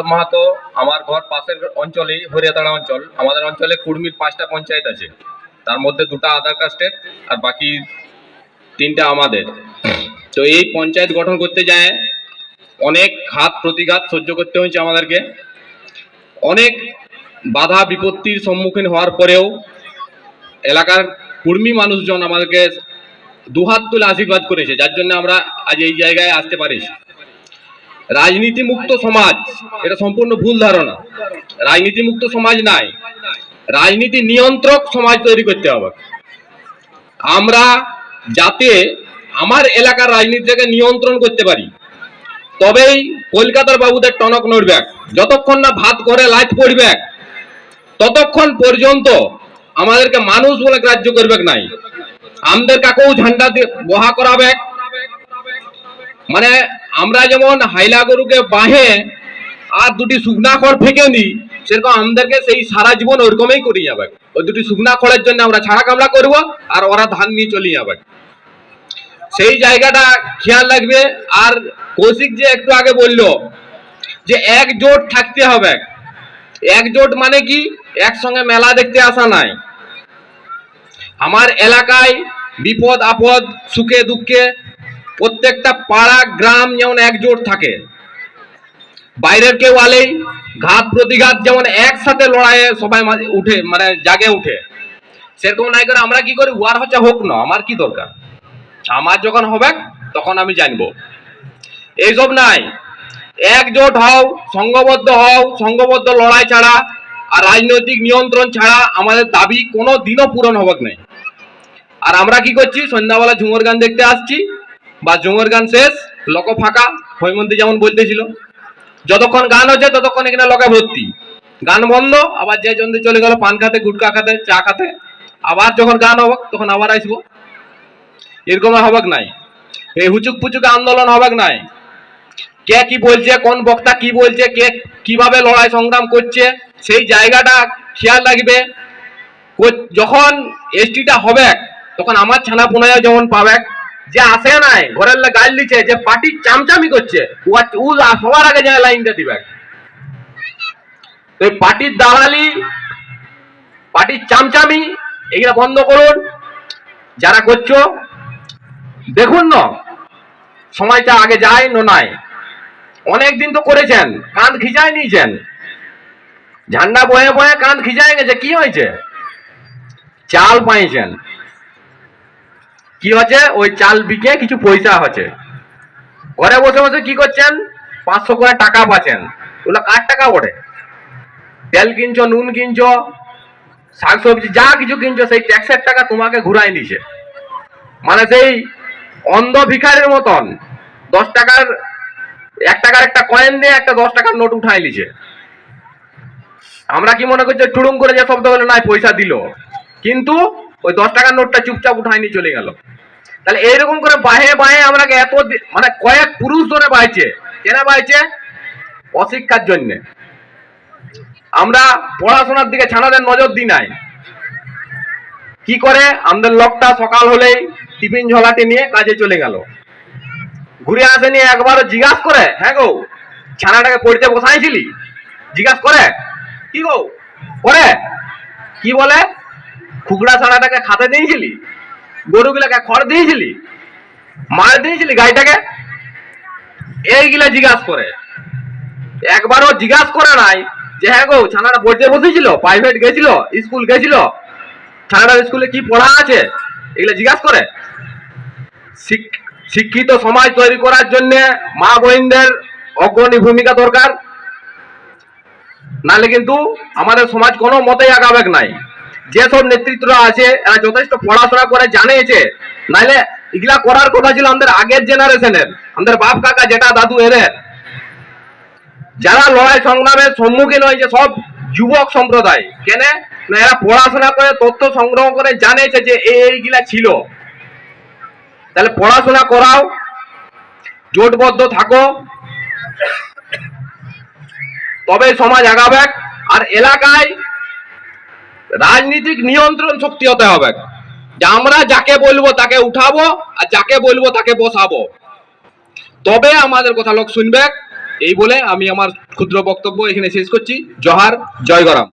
বিপ্লব মাহাতো আমার ঘর পাশের অঞ্চলেই হরিয়াতাড়া অঞ্চল। আমাদের অঞ্চলে কুর্মির পাঁচটা পঞ্চায়েত আছে। তার মধ্যে দুটো আধার কাস্টের আর বাকি তিনটা আমাদের। তো এই পঞ্চায়েত গঠন করতে যায় অনেক ঘাত প্রতিঘাত সহ্য করতে হয়েছে আমাদেরকে। অনেক বাধা বিপত্তির সম্মুখীন হওয়ার পরেও এলাকার কুর্মী মানুষজন আমাদেরকে দুহাত তুলে আশীর্বাদ করেছে, যার জন্য আমরা আজ এই জায়গায় আসতে পারিছি রাজনীতি মুক্ত সমাজ, এটা সম্পূর্ণ ভুল ধারণা। রাজনীতি মুক্ত সমাজ নাই। রাজনীতি নিয়ন্ত্রক সমাজ তৈরি করতে হবে। আমরা যাতে আমার এলাকার রাজনীতিটাকে নিয়ন্ত্রণ করতে পারি। তবেই কলকাতার বাবুদের টনক নড়বে। যতক্ষণ না ভাত করে লাইট পড়বে, ততক্ষণ পর্যন্ত আমাদেরকে মানুষ বলে গ্রাহ্য করবে নাই? আমাদের কাকেও ঝান্ডা বহা করাবে? মানে আমরা যেমন হাইলা গরুকে বাহে, আর দুটি শুকনা খড় ফেঁকে নিই, সেরকম আমাদেরকে সেই সারা জীবন ওরকমই করি যাবে। ওই দুটি শুকনা খড়ের জন্য আমরা ছাড়া কামলা করব, আর ওরা ধান নিয়ে চলে যাবে। সেই জায়গাটা খেয়াল রাখবে, আর কৌশিক যে একটু আগে বলল যে একজোট থাকতে হবে। একজোট মানে কি? একসঙ্গে মেলা দেখতে আসা নাই। আমার এলাকায় বিপদ আপদ, সুখে দুঃখে প্রত্যেকটা পাড়া, গ্রাম যেমন একজোট থাকে, বাইরের কেউ আলেই, ঘাত প্রতিঘাত যেমন একসাথে লড়াইয়ে সবাই উঠে মানে জাগে উঠে। সেরকম নাই করে আমরা কি করি? ওয়ার হচ্ছে হোক না, আমার কি দরকার? আমার যখন হবে, তখন আমি জানব। এইসব নাই। একজোট হও, সংঘবদ্ধ হও, সংঘবদ্ধ লড়াই ছাড়া আর রাজনৈতিক নিয়ন্ত্রণ ছাড়া আমাদের দাবি কোনো দিনও পূরণ হবে নাই। আর আমরা কি করছি? সন্ধ্যাবেলা ঝুমর গান দেখতে আসছি। বা ঝুমর গান শেষ, লোক ফাঁকা, হৈমন্তী যেমন বলতেছিল। যতক্ষণ গান হচ্ছে, ততক্ষণ এখানে লকে ভর্তি। গান বন্ধ, আবার যে জন্য চলে গেল, পান খাতে, গুটকা খাতে, চা খাতে, আবার যখন গান হবে, তখন আবার আসব। এরকম হবেক নাই। এই হুচুক পুচুক আন্দোলন হবেক নাই। কে কি বলছে, কোন বক্তা কি বলছে, কে কীভাবে লড়াই সংগ্রাম করছে, সেই জায়গাটা খেয়াল রাখবে। যখন এসটিটা হবে তখন আমার ছানা পুনায় যেমন পাবে যে আসে নাই, ঘরের গাল দিচ্ছে, যে পার্টি চামচামি করছে, ও সবার আগে যায় লাইনটা দিবে। তো এই পার্টির দালালি, পার্টির চামচামি, এগুলা বন্ধ করুন। যারা করছ, দেখুন না, সময়টা আগে যায় না নাই। অনেক দিন তো করেছেন কাঁধ খিচাই নিয়েছেন। ঝান্ডা বয়ে বয়ে কাঁধ খিচাই গেছে, কি হয়েছে? চাল পাইছেন। কি হচ্ছে? ওই চাল বিকে কিছু পয়সা হচ্ছে। ঘরে বসে বসে কি করছেন? পাঁচশো করে টাকা পাচ্ছেন। ওগুলো কার টাকা ওঠে তেল কিনছো, নুন কিনছো, শাকসবজি, যা কিছু কিনছো, সেই ট্যাক্সের টাকা তোমাকে ঘুরাই নিছে মানে সেই অন্ধ ভিখারির মতন দশ টাকার, এক টাকার একটা কয়েন দিয়ে একটা দশ টাকার নোট উঠাই নিছে আমরা কি মনে করছি টুড়ুম করে যে শব্দ হলো, নাই, পয়সা দিল। কিন্তু ওই দশ টাকার নোটটা চুপচাপ উঠাই নিয়ে চলে গেল। তাহলে এইরকম করে বাহে বাহে আমরা এত মানে কয়েক পুরুষ ধরে বাইছে কেন বাইছে অশিক্ষার জন্যে। আমরা পড়াশোনার দিকে ছানাদের নজর দিই নাই। কি করে? আমাদের লোকটা সকাল হলেই টিফিন ঝোলাটি নিয়ে কাজে চলে গেল। ঘুরে আসেনি, একবারও জিজ্ঞাসা করে হ্যাঁ গো, ছানাটাকে পড়তে বসাইছিলি? জিজ্ঞাসা করে, কি গো করে কি বলে? খুকড়া ছানাটাকে খাতে দিয়েছিলি? গরুগুলাকে খড় দিয়েছিলি? মার দিয়েছিলি গাইটাকে? এইগুলা জিজ্ঞাসা করে। একবারও জিজ্ঞাসা করে নাই যে হ্যাঁ গো ছানাটা পড়তে বসেছিল প্রাইভেট গেছিল স্কুল গেছিল। ছানাটার স্কুলে কি পড়া আছে? এগুলো জিজ্ঞাসা করে। শিক- শিক্ষিত সমাজ তৈরি করার জন্য মা বোনদের অগ্রণী ভূমিকা দরকার। নাহলে কিন্তু আমাদের সমাজ কোনো মতেই আগাবেক নাই। যেসব নেতৃত্বরা আছে, এরা যথেষ্ট পড়াশোনা করে জানিয়েছে নাহলে এগুলা করার কথা ছিল আমাদের আগের জেনারেশনের, আমাদের বাপ কাকা, জেঠা দাদু এদের। যারা লড়াই সংগ্রামের সম্মুখীন হয়েছে, সব যুবক সম্প্রদায়। কেন? না, এরা পড়াশোনা করে, তথ্য সংগ্রহ করে জানিয়েছে যে এইগুলা ছিল। তাহলে পড়াশোনা করাও, জোটবদ্ধ থাকো। তবে সমাজ আগাবে। আর এলাকায় রাজনীতিক নিয়ন্ত্রণ শক্তি হতে হবে। যে আমরা যাকে বলব তাকে উঠাবো আর যাকে বলব তাকে বসাবো। তবে আমাদের কথা লোক শুনবে। এই বলে আমি আমার ক্ষুদ্র বক্তব্য এখানে শেষ করছি। জহার, জয় গরাম।